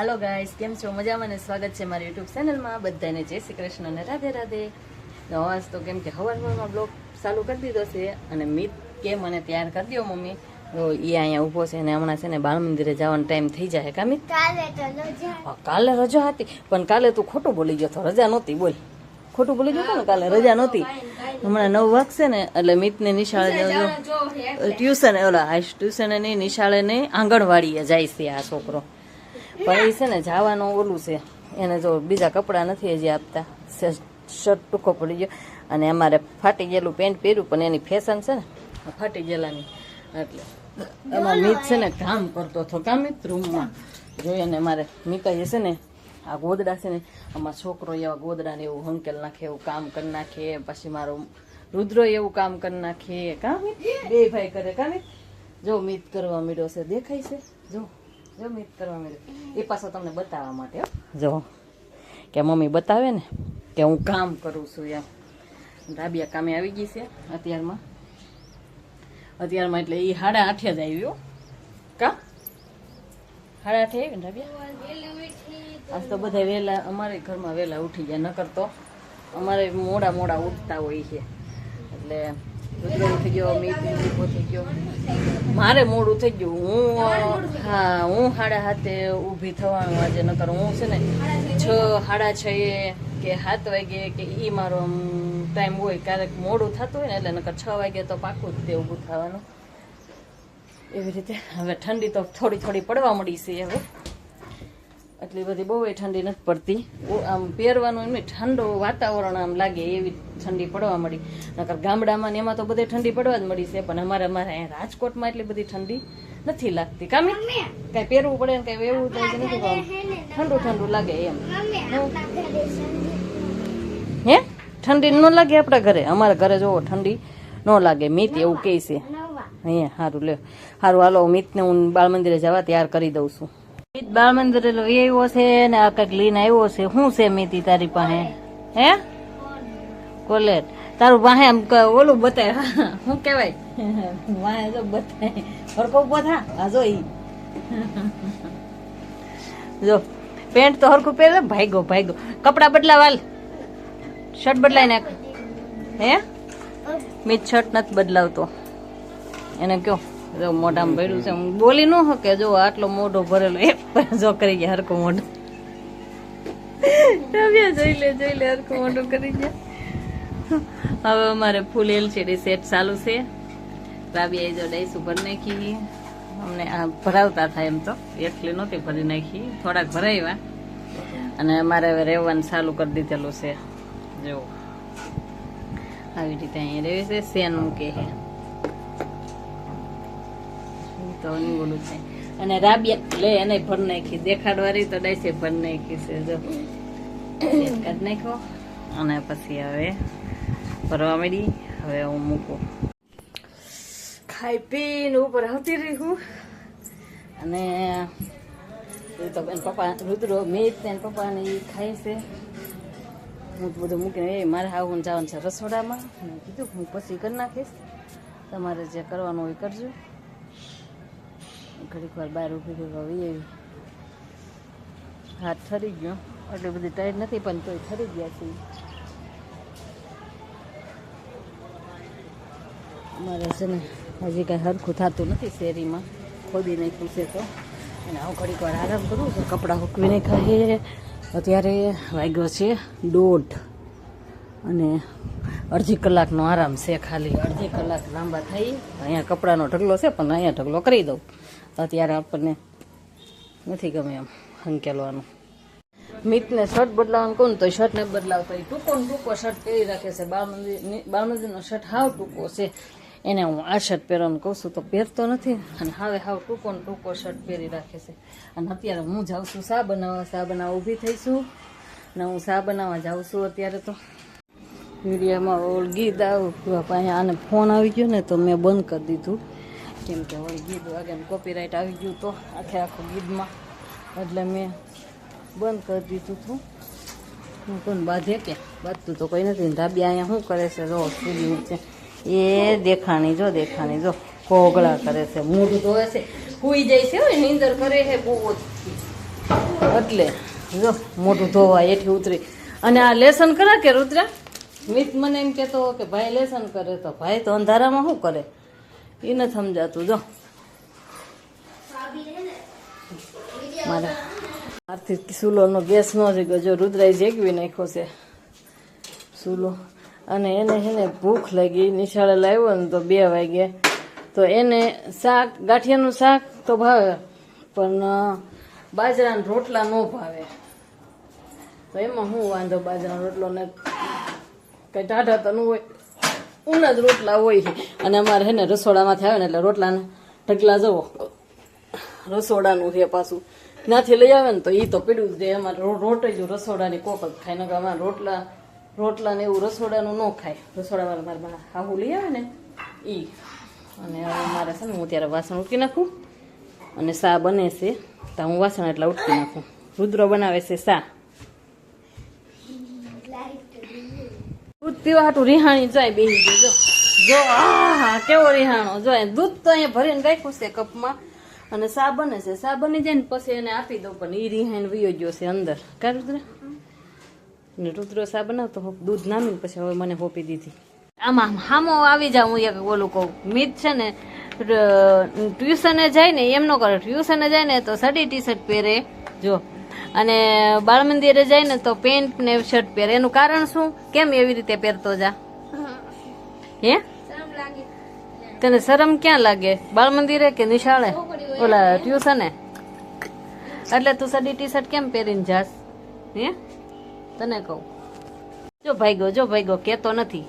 હાલો guys કેમ છો? મજામાં અને સ્વાગત છે મારી યુટ્યુબ ચેનલમાં બધાને જય શ્રી કૃષ્ણ અને રાધે રાધે. અવાજ તો કેમ કે હવાર હવારમાં બ્લોગ ચાલુ કરી દીધો છે અને મિત કે મને તૈયાર કરી દો મમ્મી. તો એ અહીંયા ઊભો છે અને હમણાં છે ને બાળ મંદિરે જવાનો ટાઈમ થઈ જાય કા મિત? કાલે રજા હતી. પણ કાલે તું ખોટું બોલી ગયો તો રજા નહોતી બોલ. ખોટું બોલી ગયો તો ને કાલે રજા નહોતી. હમણાં નવ વાગશે ને એટલે મિતને નિશાળે ટ્યુશન ઓલા ટ્યુશન નહીં નિશાળે નહીં આંગણવાડીએ જાય છે આ છોકરો. પણ છે ને જવાનું ઓલું છે. એને જો બીજા કપડાં નથી હજી આપતા. શર્ટ ટૂંકો પડી ગયો. અને અમારે ફાટી ગયેલું પેન્ટ પહેર્યું, પણ એની ફેશન છે ને ફાટી ગયેલાની. એટલે એમાં મિત છે ને કામ કરતો હતો કામ મિત રૂમમાં? જોઈએ ને મારે મિકાઈ છે ને, આ ગોદડા છે ને આમાં છોકરો એવા ગોદડા ને એવું હંકેલ નાખે, એવું કામ કરી નાખે, પછી મારો રુદ્રો એવું કામ કરી નાખે. કામ બે ભાઈ કરે, કા મિત? જો મિત કરવા મળ્યો છે, દેખાય છે? જો. જો મિત્રો એ પાછો તમને બતાવવા માટે. જો, કે મમ્મી બતાવે ને કે હું કામ કરું છું એમ. ધાબિયા કામે આવી ગઈ છે અત્યારમાં. અત્યારમાં એટલે એ સાડા આઠે જ આવ્યો કા? સાડા આઠે આવ્યો ને ધાબિયા? આજ તો બધા વહેલા અમારે ઘરમાં વહેલા ઉઠી ગયા, નકર તો અમારે મોડા મોડા ઉઠતા હોય છે. એટલે રુદ્ર ઉઠી ગયો થઈ ગયો. મારે મોડું થઈ ગયું. હું, હા, હું સાડા હાથે ઊભી થવાનું આજે, નકર હું છે ને છ સાડા છ કે સાત વાગે કે એ મારો ટાઈમ હોય, ક્યારેક મોડું થતું હોય ને એટલે નકર છ વાગે તો પાકું જ તે ઊભું થવાનું. એવી રીતે હવે ઠંડી તો થોડી થોડી પડવા મળી છે હવે. એટલી બધી બહુ ઠંડી નથી પડતી. આમ પહેરવાનું એમ નહીં, ઠંડુ વાતાવરણ આમ લાગે એવી ઠંડી પડવા મળી. નકર ગામડામાં ને એમાં તો બધે ઠંડી પડવા જ મળી છે પણ અમારે અમારે અહીંયા રાજકોટમાં એટલી બધી ઠંડી નથી લાગતી. કામી? કાંઈ પહેરવું પડે ને કઈ એવું થાય નથી ઠંડુ ઠંડુ લાગે એમ. હે? ઠંડી ન લાગે આપણા ઘરે? અમારા ઘરે જોવો ઠંડી ન લાગે. મિત એવું કહે છે. અહીંયા સારું લે સારું હાલો મિતને હું બાળ મંદિરે જવા તૈયાર કરી દઉં છું. બાળ મંદિરે એ આવ્યો છે ને આ કંઈક લઈને આવ્યો છે. શું છે મિતી તારી પાસે? હે? કોલેટ તારું વાહે આમ ઓલું બતાય. શું કહેવાય? વાહે જો બતાય. ફરકો ઊભો થા આ જો ઈ. જો પેન્ટ તો હરખું પહેરે ભાઈગો ભાઈગો. કપડા બદલાવાલ શર્ટ બદલાઈ નાખ. હે? મેં શર્ટ નથી બદલાવતો. એને કયો જો મોઢામાં ભર્યું છે. હું બોલી ન શકે. જો આટલો મોઢો ભરેલો એ જો કરી ગયા હરકો મોઢો. જોઈ લે જોઈ લે હરકો મોઢો કરી ગયા હવે અમારે ફૂલ એલસીડી સેટ ચાલુ છે. રાબિયાએ જો ડાઈસ ભરી નાખી. અમને આ ભરાવતા થાય એમ તો. એટલી નહોતી ભરી નાખી. થોડાક ભરાવ્યા અને અમારે હવે રહેવાનું ચાલુ કરી દીધેલું છે. જો. આવી રીતે અહીંયા રહેવી છે. શેનું કે હે ઈ તો નહીં બોલું છે અને રાબિયા લે એને ભર નાખી. દેખાડવારી તો ડાયસે ભર નાખી છે જો. કાઢ નાખ્યો. અને પછી હવે ભરવા માંડી. હવે હું મૂકું. ખાઈ પીને ઉપર આવતી રહી હું. અને તો એના પપ્પા રુદ્રો મેં એના પપ્પા એ ખાય છે. હું બધું મૂકીને એ મારે આવું જવાનું છે રસોડામાં. મેં કીધું હું પછી કરી નાખીશ. તમારે જે કરવાનું હોય કરજો. ઘડીક વાર બહાર ઊભી થઈ હવે એવી હાથ ઠરી ગયો. એટલી બધી ટાઈટ નથી, પણ તોય ઠરી ગયા છે અમારે છે ને, હજી કાંઈ હરખું થતું નથી શેરીમાં. ખોદી નાખ્યું છે તો. અને આવું ઘડીક વાર આરામ કરું છું. કપડાં હૂકવીને છે. અત્યારે વાગ્યો છે દોઢ. અને અડધી કલાકનો આરામ છે ખાલી. અડધી કલાક લાંબા થઈ. અહીંયા કપડાનો ઢગલો છે, પણ અહીંયા ઢગલો કરી દઉં. અત્યારે આપણને નથી ગમે એમ હંકેલવાનું. મિતને શર્ટ બદલાવાનું કહું તો શર્ટ ને બદલાવતો. એ ટૂંકો ટૂંકો શર્ટ પહેરી રાખે છે. બાળ મંદિર શર્ટ હાવ ટૂંકો છે. એને હું આ શર્ટ પહેરવાનું કહું છું તો પહેરતો નથી અને હવે હાવ ટૂંકો ટૂંકો શર્ટ પહેરી રાખે છે. અને અત્યારે હું જાઉં છું શા બનાવવા? શા બનાવવા ઊભી થઈશું ને હું શા બનાવવા જાઉં છું અત્યારે તો? મીડિયામાં ઓળગી ગીત આવું. આને ફોન આવી ગયો ને તો મેં બંધ કરી દીધું. કેમ કે વળી ગીત વાગે કોપીરાઇટ આવી ગયું તો આખે આખું ગીતમાં. એટલે મેં બંધ કરી દીધું હતું. હું કોણ બાંધે કે? બાંધતું તો કોઈ નથી. ધાબી અહીંયા શું કરે છે? જો સુધી છે. એ દેખાણી, જો દેખાણી, જો. કોગળા કરે છે. મોઢું ધોવે છે. હુઈ જાય છે નીંદર કરે છે બહુ એટલે, જો, મોઢું ધોવા એથી ઉતરી. અને આ લેસન કરે કે રુદ્રા? મિત મને એમ કહેતો કે ભાઈ લેસન કરે તો. ભાઈ તો અંધારામાં શું કરે? એ નથી સમજાતું. જો. મારા આર્થિક સુલોનો ગેસ ન જગ્યો જો રુદ્રાઈ જેગવી નાખ્યો છે. સુલો. અને એને એને ભૂખ લાગી. નિશાળે લાવ્યો ને તો બે વાગે. તો એને શાક, ગાંઠિયાનું શાક તો ભાવે, પણ બાજરાના રોટલા ન ભાવે. તો એમાં હું વાંધો બાજરાનો રોટલો ને કઈ ટાઢા તો ન હોય. ઊના જ રોટલા હોય છે. અને અમારે હે ને રસોડામાંથી આવે ને એટલે રોટલાના ઢગલા જવો. રસોડાનું છે પાછું. ત્યાંથી લઈ આવે ને તો એ તો પીડ્યું જ દે અમારે રોટ જ રસોડાની કોક જ ખાય. નકર અમારે રોટલા રોટલા ને એવું રસોડાનું ન ખાય. રસોડાવાળા મારા હાહુ લઈ આવે ને એ અને હવે મારે છે ને હું ત્યારે વાસણ ઉટકી નાખું. અને સા બને છે. તો હું વાસણ એટલા ઉટકી નાખું. રુદ્ર બનાવે છે સા દૂધ પીવા હાટું રિહાણી જાય બેહી ગયો. જો જો હા, કેવો રિહાણો. જો દૂધ તો અહીંયા ભરીને રાખ્યું છે કપમાં. અને સા બને છે. સા બની જાય ને પછી એને આપી દઉં, પણ એ રિહાઈને વયો ગયો છે અંદર. કા રુદ્ર? ને રુદ્ર સા બનાવતો દૂધ નામીને પછી હવે મને હોપી દીધી. આમાં હામો આવી જાઉં, હું એક ઓલું કહું. મિત છે ને ટ્યુશને જાય ને, એમ ન કરે. ટ્યુશને જાય ને તો સાડી ટી શર્ટ પહેરે. જો અને બાળ મંદિરે જાય ને તો પેન્ટ ને શર્ટ પહેરે. એનું કારણ શું? કેમ એવી રીતે પહેરતો જા? હે? તને શરમ ક્યાં લાગે? બાળ મંદિરે કે નિશાળે? ઓલા ટ્યુશને? એટલે તું સાડી ટી શર્ટ કેમ પહેરીને જાસ હે? તને કહું. જો ભાઈ ગયો જો ભાઈ ગયો કેતો નથી.